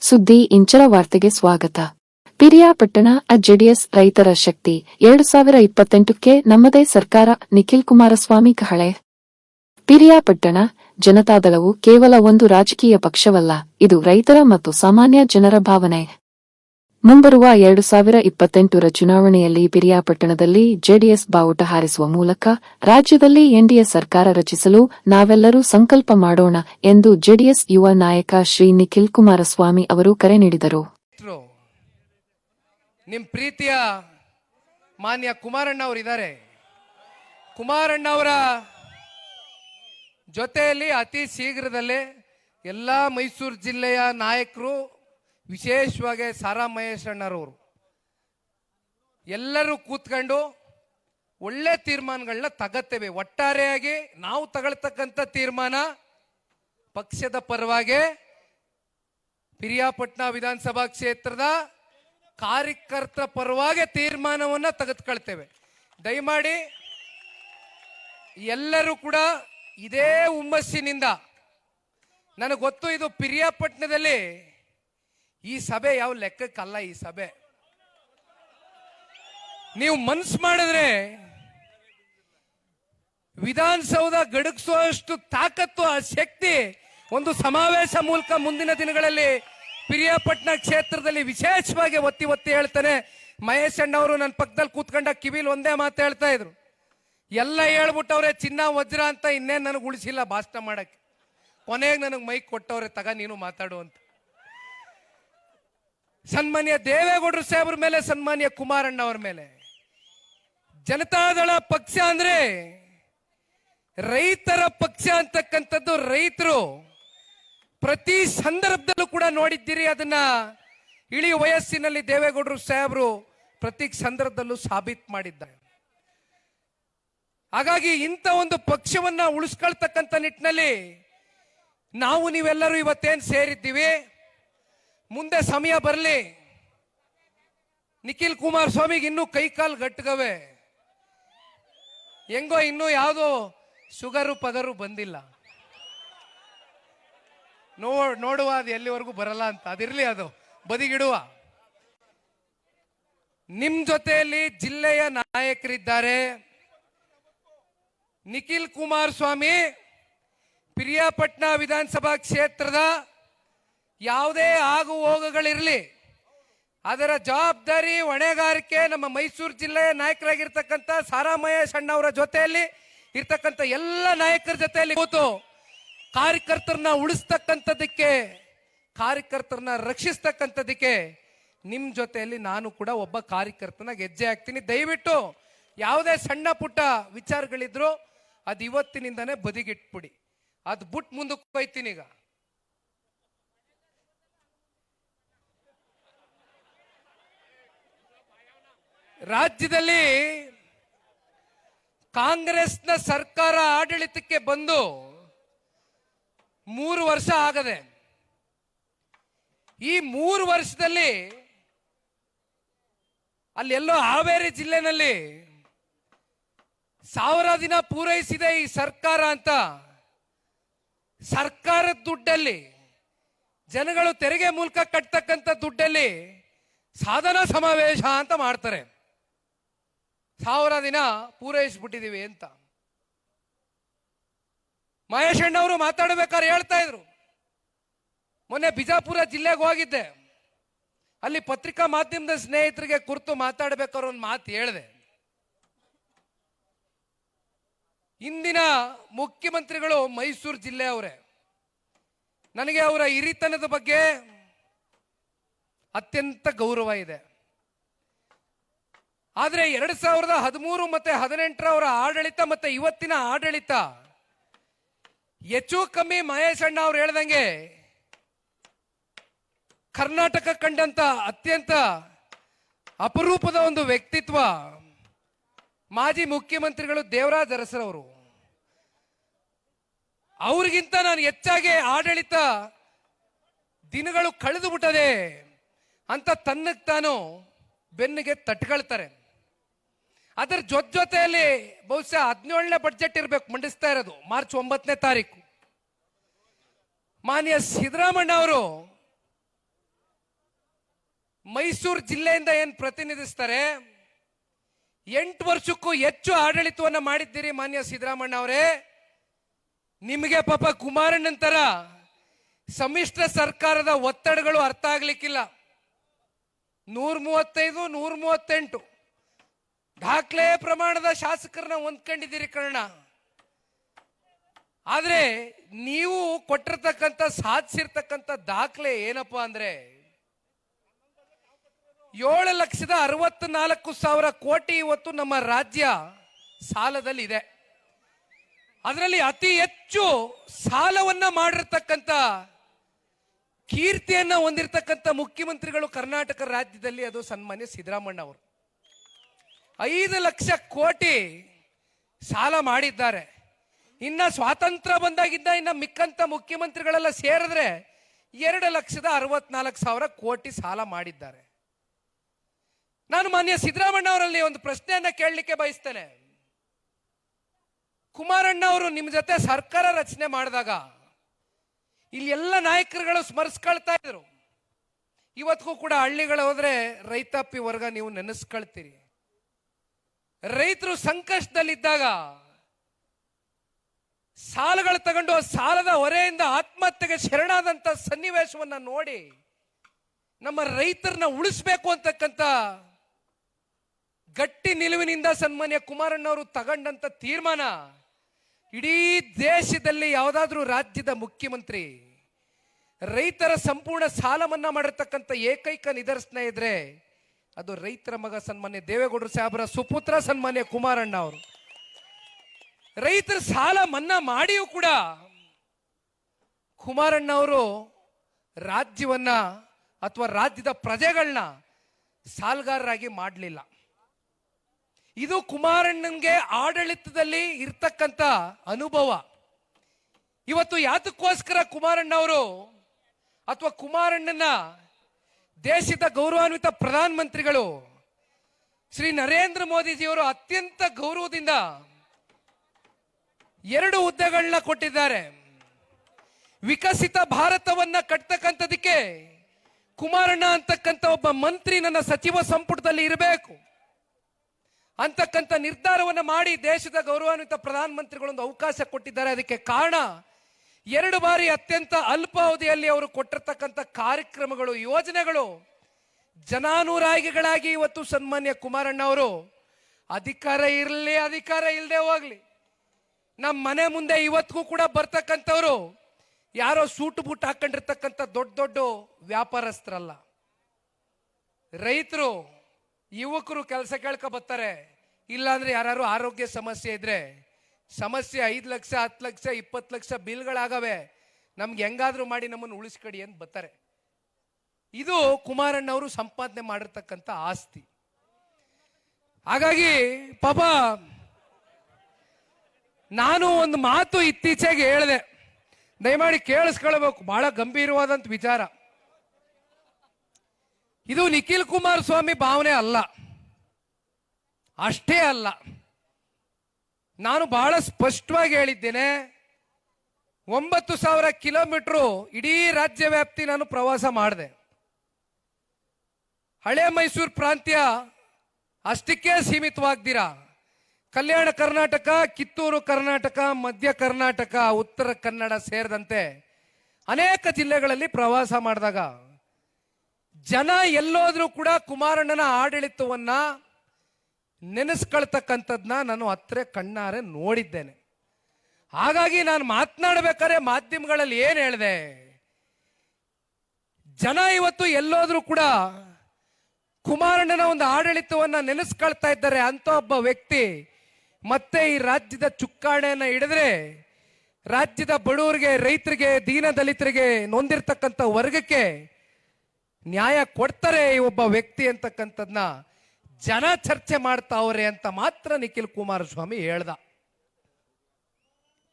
ಸುದ್ದಿ ಇಂಚರ ವಾರ್ತೆಗೆ ಸ್ವಾಗತ. ಪಿರಿಯಾಪಟ್ಟಣ ಜೆಡಿಎಸ್ ರೈತರ ಶಕ್ತಿ ಎರಡು ಸಾವಿರ ಇಪ್ಪತ್ತೆಂಟಕ್ಕೆ ನಮ್ಮದೇ ಸರ್ಕಾರ ನಿಖಿಲ್ ಕುಮಾರಸ್ವಾಮಿ ಕಹಳೆ. ಪಿರಿಯಾಪಟ್ಟಣ ಜನತಾದಳವು ಕೇವಲ ಒಂದು ರಾಜಕೀಯ ಪಕ್ಷವಲ್ಲ, ಇದು ರೈತರ ಮತ್ತು ಸಾಮಾನ್ಯ ಜನರ ಭಾವನೆ. ಮುಂಬರುವ ಎರಡು ಸಾವಿರ ಇಪ್ಪತ್ತೆಂಟರ ಚುನಾವಣೆಯಲ್ಲಿ ಪಿರಿಯಾಪಟ್ಟಣದಲ್ಲಿ ಜೆಡಿಎಸ್ ಬಾವುಟ ಹಾರಿಸುವ ಮೂಲಕ ರಾಜ್ಯದಲ್ಲಿ ಎನ್ಡಿಎ ಸರ್ಕಾರ ರಚಿಸಲು ನಾವೆಲ್ಲರೂ ಸಂಕಲ್ಪ ಮಾಡೋಣ ಎಂದು ಜೆಡಿಎಸ್ ಯುವ ನಾಯಕ ಶ್ರೀ ನಿಖಿಲ್ ಕುಮಾರಸ್ವಾಮಿ ಅವರು ಕರೆ ನೀಡಿದರು. ನಿಮ್ಮ ನಿಮ್ ಪ್ರೀತಿಯ ಮಾನ್ಯ ಕುಮಾರಣ್ಣ ಅವರು ಇದ್ದಾರೆ ಕುಮಾರಣ್ಣ ಅವರ ಜೊತೆಯಲ್ಲಿ ಅತಿ ಶೀಘ್ರದಲ್ಲೇ ಎಲ್ಲ ಮೈಸೂರು ಜಿಲ್ಲೆಯ ನಾಯಕರು ವಿಶೇಷವಾಗಿ ಸಾರಾ ಮಹೇಶ್ ಅಣ್ಣರವರು. ಎಲ್ಲರೂ ಕೂತ್ಕೊಂಡು ಒಳ್ಳೆ ತೀರ್ಮಾನಗಳನ್ನ ತಗತ್ತೇವೆ. ಒಟ್ಟಾರೆಯಾಗಿ ನಾವು ತಗೊಳ್ತಕ್ಕಂಥ ತೀರ್ಮಾನ ಪಕ್ಷದ ಪರವಾಗಿ ಪಿರಿಯಾಪಟ್ಟಣ ವಿಧಾನಸಭಾ ಕ್ಷೇತ್ರದ ಕಾರ್ಯಕರ್ತರ ಪರವಾಗಿ ತೀರ್ಮಾನವನ್ನು ತೆಗೆದುಕೊಳ್ತೇವೆ. ದಯಮಾಡಿ ಎಲ್ಲರೂ ಕೂಡ ಇದೇ ಹುಮ್ಮಸ್ಸಿನಿಂದ, ನನಗೆ ಗೊತ್ತು ಇದು ಪಿರಿಯಾಪಟ್ಟಣದಲ್ಲಿ ಈ ಸಭೆ ಯಾವ ಲೆಕ್ಕಕ್ಕಲ್ಲ ಈ ಸಭೆ? ನೀವು ಮನ್ಸು ಮಾಡಿದ್ರೆ ವಿಧಾನಸೌಧ ಗಡಗಿಸುವಷ್ಟು ತಾಕತ್ತು, ಆ ಶಕ್ತಿ ಒಂದು ಸಮಾವೇಶ ಮೂಲಕ ಮುಂದಿನ ದಿನಗಳಲ್ಲಿ ಪಿರಿಯಾಪಟ್ಟಣ ಕ್ಷೇತ್ರದಲ್ಲಿ ವಿಶೇಷವಾಗಿ ಒತ್ತಿ ಒತ್ತಿ ಹೇಳ್ತಾನೆ. ಮಹೇಶ್ ಅಣ್ಣವರು ನನ್ನ ಪಕ್ಕದಲ್ಲಿ ಕೂತ್ಕೊಂಡ ಕಿವಿಲ್ ಒಂದೇ ಮಾತು ಹೇಳ್ತಾ ಇದ್ರು. ಎಲ್ಲ ಹೇಳ್ಬಿಟ್ಟವ್ರೆ ಚಿನ್ನ, ವಜ್ರ ಅಂತ ಇನ್ನೇನು ನನಗೆ ಉಳಿಸಿಲ್ಲ ಭಾಷಣ ಮಾಡಕ್ಕೆ. ಕೊನೆಗೆ ನನಗೆ ಮೈಕ್ ಕೊಟ್ಟವ್ರೆ, ತಗ ನೀನು ಮಾತಾಡು ಅಂತ. ಸನ್ಮಾನ್ಯ ದೇವೇಗೌಡರು ಸಾಹೇಬ್ರ ಮೇಲೆ, ಸನ್ಮಾನ್ಯ ಕುಮಾರಣ್ಣ ಅವ್ರ ಮೇಲೆ. ಜನತಾದಳ ಪಕ್ಷ ಅಂದ್ರೆ ರೈತರ ಪಕ್ಷ ಅಂತಕ್ಕಂಥದ್ದು ರೈತರು. ಪ್ರತಿ ಸಂದರ್ಭದಲ್ಲೂ ಕೂಡ ನೋಡಿದ್ದೀರಿ ಅದನ್ನ ಇಳಿ ವಯಸ್ಸಿನಲ್ಲಿ ದೇವೇಗೌಡರು ಸಾಹೇಬರು ಪ್ರತಿ ಸಂದರ್ಭದಲ್ಲೂ ಸಾಬೀತ್ ಮಾಡಿದ್ದಾರೆ. ಹಾಗಾಗಿ ಇಂಥ ಒಂದು ಪಕ್ಷವನ್ನ ಉಳಿಸ್ಕೊಳ್ತಕ್ಕಂಥ ನಿಟ್ಟಿನಲ್ಲಿ ನಾವು ನೀವೆಲ್ಲರೂ ಇವತ್ತೇನು ಸೇರಿದ್ದೀವಿ. ಮುಂದೆ ಸಮಯ ಬರಲಿ. ನಿಖಿಲ್ ಕುಮಾರಸ್ವಾಮಿಗೆ ಇನ್ನೂ ಕೈಕಾಲು ಗಟ್ಟಗವೆ ಹೆಂಗೋ ಇನ್ನೂ ಯಾವುದೋ ಶುಗರು ಪದರು ಬಂದಿಲ್ಲ. ನೋ, ನೋಡುವ ಅದು ಎಲ್ಲಿವರೆಗೂ ಬರಲ್ಲ ಅಂತ. ಅದಿರ್ಲಿ ಅದು. ಬದಿಗಿಡುವ. ನಿಮ್ ಜೊತೆಯಲ್ಲಿ ಜಿಲ್ಲೆಯ ನಾಯಕರಿದ್ದಾರೆ. ನಿಖಿಲ್ ಕುಮಾರಸ್ವಾಮಿ ಪಿರಿಯಾಪಟ್ನ ವಿಧಾನಸಭಾ ಕ್ಷೇತ್ರದ ಯಾವುದೇ ಆಗು ಹೋಗುಗಳಿರಲಿ ಅದರ ಜವಾಬ್ದಾರಿ ಹೊಣೆಗಾರಿಕೆ ನಮ್ಮ ಮೈಸೂರು ಜಿಲ್ಲೆಯ ನಾಯಕರಾಗಿರ್ತಕ್ಕಂಥ ಸಾರಾಮಯ್ಯ ಸಣ್ಣವರ ಜೊತೆಯಲ್ಲಿ ಇರ್ತಕ್ಕಂಥ ಎಲ್ಲ ನಾಯಕರ ಜೊತೆಯಲ್ಲಿ ಕೂತು ಕಾರ್ಯಕರ್ತರನ್ನ ಉಳಿಸ್ತಕ್ಕಂಥದ್ದಕ್ಕೆ, ಕಾರ್ಯಕರ್ತರನ್ನ ರಕ್ಷಿಸ್ತಕ್ಕಂಥದ್ದಕ್ಕೆ ನಿಮ್ಮ ಜೊತೆಯಲ್ಲಿ ನಾನು ಕೂಡ ಒಬ್ಬ ಕಾರ್ಯಕರ್ತನ ಗೆಜ್ಜೆ ಹಾಕ್ತೀನಿ. ದಯವಿಟ್ಟು ಯಾವುದೇ ಸಣ್ಣ ಪುಟ್ಟ ವಿಚಾರಗಳಿದ್ರು ಅದು ಇವತ್ತಿನಿಂದಾನೇ ಬದಿಗಿಟ್ಬಿಡಿ. ಅದು ಬಿಟ್ಟು ಮುಂದಕ್ಕೆ ಹೋಯ್ತೀನಿ ಈಗ. ರಾಜ್ಯದಲ್ಲಿ ಕಾಂಗ್ರೆಸ್ನ ಸರ್ಕಾರ ಆಡಳಿತಕ್ಕೆ ಬಂದು ಮೂರು ವರ್ಷ ಆಗದೆ, ಈ ಮೂರು ವರ್ಷದಲ್ಲಿ ಅಲ್ಲೆಲ್ಲೋ ಹಾವೇರಿ ಜಿಲ್ಲೆನಲ್ಲಿ ಸಾವಿರ ದಿನ ಪೂರೈಸಿದೆ ಈ ಸರ್ಕಾರ ಅಂತ ಸರ್ಕಾರದ ದುಡ್ಡಲ್ಲಿ, ಜನಗಳು ತೆರಿಗೆ ಮೂಲಕ ಕಟ್ತಕ್ಕಂಥ ದುಡ್ಡಲ್ಲಿ ಸಾಧನ ಸಮಾವೇಶ ಅಂತ ಮಾಡ್ತಾರೆ. ಸಾವಿರ ದಿನ ಪೂರೈಸ್ಬಿಟ್ಟಿದೀವಿ ಅಂತ. ಮಹೇಶ್ ಅಣ್ಣವರು ಮಾತಾಡಬೇಕಾದ್ರೆ ಹೇಳ್ತಾ ಇದ್ರು. ಮೊನ್ನೆ ಬಿಜಾಪುರ ಜಿಲ್ಲೆಗೆ ಹೋಗಿದ್ದೆ. ಅಲ್ಲಿ ಪತ್ರಿಕಾ ಮಾಧ್ಯಮದ ಸ್ನೇಹಿತರಿಗೆ ಕುರಿತು ಮಾತಾಡಬೇಕಾದ್ರೆ ಒಂದು ಮಾತು ಹೇಳಿದೆ. ಇಂದಿನ ಮುಖ್ಯಮಂತ್ರಿಗಳು ಮೈಸೂರು ಜಿಲ್ಲೆ ಜಿಲ್ಲೆಯವರೇ ನನಗೆ ಅವರ ಹಿರಿತನದ ಬಗ್ಗೆ ಅತ್ಯಂತ ಗೌರವ ಇದೆ. ಆದರೆ ಎರಡ್ ಸಾವಿರದ ಹದಿಮೂರು ಮತ್ತೆ ಹದಿನೆಂಟರವರ ಆಡಳಿತ ಮತ್ತೆ ಇವತ್ತಿನ ಆಡಳಿತ ಹೆಚ್ಚು ಕಮ್ಮಿ ಮಹೇಶ್ ಅಣ್ಣ ಅವ್ರು ಹೇಳ್ದಂಗೆ ಕರ್ನಾಟಕ ಕಂಡಂತ ಅತ್ಯಂತ ಅಪರೂಪದ ಒಂದು ವ್ಯಕ್ತಿತ್ವ ಮಾಜಿ ಮುಖ್ಯಮಂತ್ರಿಗಳು ದೇವರಾಜ್ ಅರಸರವರು. ಅವ್ರಿಗಿಂತ ನಾನು ಹೆಚ್ಚಾಗಿ ಆಡಳಿತ ದಿನಗಳು ಕಳೆದು ಬಿಟ್ಟದೆ ಅಂತ ತನ್ನಕ್ಕೆ ತಾನು ಬೆನ್ನಿಗೆ ತಟ್ಕೊಳ್ತಾರೆ. ಅದರ ಜೊತೆ ಜೊತೆಯಲ್ಲಿ ಬಹುಶಃ ಹದಿನೇಳನೇ ಬಡ್ಜೆಟ್ ಇರಬೇಕು, ಮಂಡಿಸ್ತಾ ಇರೋದು, ಮಾರ್ಚ್ ಒಂಬತ್ತನೇ ತಾರೀಕು. ಮಾನ್ಯ ಸಿದ್ದರಾಮಣ್ಣ ಅವರು ಮೈಸೂರು ಜಿಲ್ಲೆಯಿಂದ ಏನ್ ಪ್ರತಿನಿಧಿಸ್ತಾರೆ? ಎಂಟು ವರ್ಷಕ್ಕೂ ಹೆಚ್ಚು ಆಡಳಿತವನ್ನ ಮಾಡಿದ್ದೀರಿ ಮಾನ್ಯ ಸಿದ್ದರಾಮಣ್ಣ ಅವರೇ. ನಿಮಗೆ ಪಾಪ ಕುಮಾರಣ್ಣನ ತರ ಸಮ್ಮಿಶ್ರ ಸರ್ಕಾರದ ಒತ್ತಡಗಳು ಅರ್ಥ ಆಗ್ಲಿಕ್ಕಿಲ್ಲ. ನೂರ ಮೂವತ್ತೈದು ನೂರ ಮೂವತ್ತೆಂಟು ದಾಖಲೆ ಪ್ರಮಾಣದ ಶಾಸಕರನ್ನ ಹೊಂದ್ಕೊಂಡಿದ್ದೀರಿ ಕರ್ಣ. ಆದ್ರೆ ನೀವು ಕೊಟ್ಟಿರ್ತಕ್ಕಂಥ, ಸಾಧಿಸಿರ್ತಕ್ಕಂಥ ದಾಖಲೆ ಏನಪ್ಪ ಅಂದ್ರೆ ಏಳು ಲಕ್ಷದ ಅರವತ್ನಾಲ್ಕು ಸಾವಿರ ಕೋಟಿ ಇವತ್ತು ನಮ್ಮ ರಾಜ್ಯ ಸಾಲದಲ್ಲಿ ಇದೆ ಅದರಲ್ಲಿ ಅತಿ ಹೆಚ್ಚು ಸಾಲವನ್ನ ಮಾಡಿರ್ತಕ್ಕಂಥ, ಕೀರ್ತಿಯನ್ನ ಹೊಂದಿರತಕ್ಕಂಥ ಮುಖ್ಯಮಂತ್ರಿಗಳು ಕರ್ನಾಟಕ ರಾಜ್ಯದಲ್ಲಿ ಅದು ಸನ್ಮಾನ್ಯ ಸಿದ್ದರಾಮಣ್ಣ ಅವರು. ಐದು ಲಕ್ಷ ಕೋಟಿ ಸಾಲ ಮಾಡಿದ್ದಾರೆ. ಇನ್ನ ಸ್ವಾತಂತ್ರ್ಯ ಬಂದಾಗಿದ್ದ ಇನ್ನ ಮಿಕ್ಕಂತ ಮುಖ್ಯಮಂತ್ರಿಗಳೆಲ್ಲ ಸೇರಿದ್ರೆ ಎರಡು ಲಕ್ಷದ ಅರವತ್ನಾಲ್ಕು ಸಾವಿರ ಕೋಟಿ ಸಾಲ ಮಾಡಿದ್ದಾರೆ. ನಾನು ಮಾನ್ಯ ಸಿದ್ದರಾಮಣ್ಣ ಅವರಲ್ಲಿ ಒಂದು ಪ್ರಶ್ನೆಯನ್ನ ಕೇಳಲಿಕ್ಕೆ ಬಯಸ್ತೇನೆ. ಕುಮಾರಣ್ಣ ಅವರು ನಿಮ್ಮ ಜೊತೆ ಸರ್ಕಾರ ರಚನೆ ಮಾಡಿದಾಗ ಇಲ್ಲಿ ಎಲ್ಲ ನಾಯಕರುಗಳು ಸ್ಮರಿಸ್ಕೊಳ್ತಾ ಇದ್ರು. ಇವತ್ತಿಗೂ ಕೂಡ ಹಳ್ಳಿಗಳು ಹೋದ್ರೆ ರೈತಾಪಿ ವರ್ಗ ನೀವು ನೆನೆಸ್ಕೊಳ್ತೀರಿ. ರೈತರು ಸಂಕಷ್ಟದಲ್ಲಿದ್ದಾಗ ಸಾಲಗಳು ತಗೊಂಡು ಸಾಲದ ಹೊರೆಯಿಂದ ಆತ್ಮಹತ್ಯೆಗೆ ಶರಣಾದಂತ ಸನ್ನಿವೇಶವನ್ನ ನೋಡಿ ನಮ್ಮ ರೈತರನ್ನ ಉಳಿಸ್ಬೇಕು ಅಂತಕ್ಕಂಥ ಗಟ್ಟಿ ನಿಲುವಿನಿಂದ ಸನ್ಮಾನ್ಯ ಕುಮಾರಣ್ಣವರು ತಗೊಂಡಂತ ತೀರ್ಮಾನ ಇಡೀ ದೇಶದಲ್ಲಿ ಯಾವುದಾದ್ರೂ ರಾಜ್ಯದ ಮುಖ್ಯಮಂತ್ರಿ ರೈತರ ಸಂಪೂರ್ಣ ಸಾಲ ಮನ್ನಾ ಮಾಡಿರ್ತಕ್ಕಂಥ ಏಕೈಕ ನಿದರ್ಶನ ಇದ್ರೆ ಅದು ರೈತರ ಮಗ ಸನ್ಮಾನ್ಯ ದೇವೇಗೌಡರು ಸಾಹೇಬರ, ಸುಪುತ್ರ ಸನ್ಮಾನ್ಯ ಕುಮಾರಣ್ಣ ಅವರು. ರೈತರ ಸಾಲ ಮನ್ನಾ ಮಾಡಿಯೂ ಕೂಡ ಕುಮಾರಣ್ಣ ಅವರು ರಾಜ್ಯವನ್ನ ಅಥವಾ ರಾಜ್ಯದ ಪ್ರಜೆಗಳನ್ನ ಸಾಲಗಾರರಾಗಿ ಮಾಡಲಿಲ್ಲ. ಇದು ಕುಮಾರಣ್ಣನ್ಗೆ ಆಡಳಿತದಲ್ಲಿ ಇರ್ತಕ್ಕಂಥ ಅನುಭವ. ಇವತ್ತು ಯಾತಕ್ಕೋಸ್ಕರ ಕುಮಾರಣ್ಣ ಅವರು ಅಥವಾ ಕುಮಾರಣ್ಣನ ದೇಶದ ಗೌರವಾನ್ವಿತ ಪ್ರಧಾನಮಂತ್ರಿಗಳು, ಶ್ರೀ ನರೇಂದ್ರ ಮೋದಿಜಿಯವರು ಅತ್ಯಂತ ಗೌರವದಿಂದ ಎರಡು ಹುದ್ದೆಗಳನ್ನ ಕೊಟ್ಟಿದ್ದಾರೆ. ವಿಕಸಿತ ಭಾರತವನ್ನ ಕಟ್ತಕ್ಕಂಥದಕ್ಕೆ ಕುಮಾರಣ್ಣ ಅಂತಕ್ಕಂಥ ಒಬ್ಬ ಮಂತ್ರಿ ನನ್ನ ಸಚಿವ ಸಂಪುಟದಲ್ಲಿ ಇರಬೇಕು. ಅಂತಕ್ಕಂಥ ನಿರ್ಧಾರವನ್ನು ಮಾಡಿ ದೇಶದ ಗೌರವಾನ್ವಿತ ಪ್ರಧಾನಮಂತ್ರಿಗಳೊಂದು ಅವಕಾಶ ಕೊಟ್ಟಿದ್ದಾರೆ. ಅದಕ್ಕೆ ಕಾರಣ ಎರಡು ಬಾರಿ ಅತ್ಯಂತ ಅಲ್ಪಾವಧಿಯಲ್ಲಿ ಅವರು ಕೊಟ್ಟಿರ್ತಕ್ಕಂಥ ಕಾರ್ಯಕ್ರಮಗಳು, ಯೋಜನೆಗಳು, ಜನಾನುರಾಗಿಗಳಾಗಿ ಇವತ್ತು ಸನ್ಮಾನ್ಯ ಕುಮಾರಣ್ಣ ಅವರು, ಅಧಿಕಾರ ಇರಲಿ, ಅಧಿಕಾರ ಇಲ್ಲದೆ ಹೋಗ್ಲಿ. ನಮ್ಮ ಮನೆ ಮುಂದೆ ಇವತ್ತಿಗೂ ಕೂಡ ಬರ್ತಕ್ಕಂಥವ್ರು ಯಾರೋ ಸೂಟು ಬೂಟ್ ಹಾಕೊಂಡಿರ್ತಕ್ಕಂಥ ದೊಡ್ಡ ದೊಡ್ಡ ವ್ಯಾಪಾರಸ್ಥರಲ್ಲ. ರೈತರು, ಯುವಕರು ಕೆಲಸ ಕೇಳ್ಕೊ ಬರ್ತಾರೆ. ಇಲ್ಲಾಂದ್ರೆ ಯಾರು ಆರೋಗ್ಯ ಸಮಸ್ಯೆ ಇದ್ರೆ ಸಮಸ್ಯೆ ಐದು ಲಕ್ಷ, ಹತ್ತು ಲಕ್ಷ, ಇಪ್ಪತ್ತು ಲಕ್ಷ ಬಿಲ್ಗಳಾಗವೆ. ನಮ್ಗೆ ಹೆಂಗಾದ್ರೂ ಮಾಡಿ ನಮ್ಮನ್ನು ಉಳಿಸ್ಕಡಿ ಅಂತ ಬರ್ತಾರೆ. ಇದು ಕುಮಾರಣ್ಣವರು ಸಂಪಾದನೆ ಮಾಡಿರ್ತಕ್ಕಂಥ ಆಸ್ತಿ. ಹಾಗಾಗಿ ಪಾಪ, ನಾನು ಒಂದು ಮಾತು ಇತ್ತೀಚೆಗೆ ಹೇಳಿದೆ. ದಯಮಾಡಿ ಕೇಳಿಸ್ಕೊಳ್ಬೇಕು, ಬಹಳ ಗಂಭೀರವಾದಂತ ವಿಚಾರ. ಇದು ನಿಖಿಲ್ ಕುಮಾರಸ್ವಾಮಿ ಭಾವನೆ ಅಲ್ಲ. ಅಷ್ಟೇ ಅಲ್ಲ. ನಾನು ಬಹಳ ಸ್ಪಷ್ಟವಾಗಿ ಹೇಳಿದ್ದೇನೆ, ಒಂಬತ್ತು ಸಾವಿರ ಕಿಲೋಮೀಟರ್ ಇಡೀ ರಾಜ್ಯ ವ್ಯಾಪ್ತಿ ನಾನು ಪ್ರವಾಸ ಮಾಡಿದೆ. ಹಳೆ ಮೈಸೂರು ಪ್ರಾಂತ್ಯ ಅಷ್ಟಕ್ಕೆ ಸೀಮಿತವಾಗ್ದಿರಾ ಕಲ್ಯಾಣ ಕರ್ನಾಟಕ, ಕಿತ್ತೂರು ಕರ್ನಾಟಕ, ಮಧ್ಯ ಕರ್ನಾಟಕ, ಉತ್ತರ ಕನ್ನಡ ಸೇರಿದಂತೆ ಅನೇಕ ಜಿಲ್ಲೆಗಳಲ್ಲಿ ಪ್ರವಾಸ ಮಾಡಿದಾಗ ಜನ ಎಲ್ಲೋದ್ರೂ ಕೂಡ ಕುಮಾರಣ್ಣನ ಆಡಳಿತವನ್ನ ನೆನೆಸ್ಕೊಳ್ತಕ್ಕಂಥದ್ನ ನಾನು ಹತ್ರ ಕಣ್ಣಾರೆ ನೋಡಿದ್ದೇನೆ. ಹಾಗಾಗಿ ನಾನು ಮಾತನಾಡಬೇಕಾದ್ರೆ ಮಾಧ್ಯಮಗಳಲ್ಲಿ ಏನು ಹೇಳಿದೆ? ಜನ ಇವತ್ತು ಎಲ್ಲೋದ್ರೂ ಕೂಡ ಕುಮಾರಣ್ಣನ ಒಂದು ಆಡಳಿತವನ್ನ ನೆನೆಸ್ಕೊಳ್ತಾ ಇದ್ದಾರೆ ಅಂತ ಒಬ್ಬ ವ್ಯಕ್ತಿ ಮತ್ತೆ ಈ ರಾಜ್ಯದ ಚುಕ್ಕಾಣೆಯನ್ನ ಹಿಡಿದ್ರೆ ರಾಜ್ಯದ ಬಡವರಿಗೆ, ರೈತರಿಗೆ, ದೀನ ದಲಿತರಿಗೆ ನೊಂದಿರ್ತಕ್ಕಂಥ ವರ್ಗಕ್ಕೆ ನ್ಯಾಯ ಕೊಡ್ತಾರೆ ಈ ಒಬ್ಬ ವ್ಯಕ್ತಿ ಅಂತಕ್ಕಂಥದ್ನ. ಜನ ಚರ್ಚೆ ಮಾಡ್ತಾವ್ರೆ ಅಂತ ಮಾತ್ರ ನಿಖಿಲ್ ಕುಮಾರಸ್ವಾಮಿ ಹೇಳ್ದ.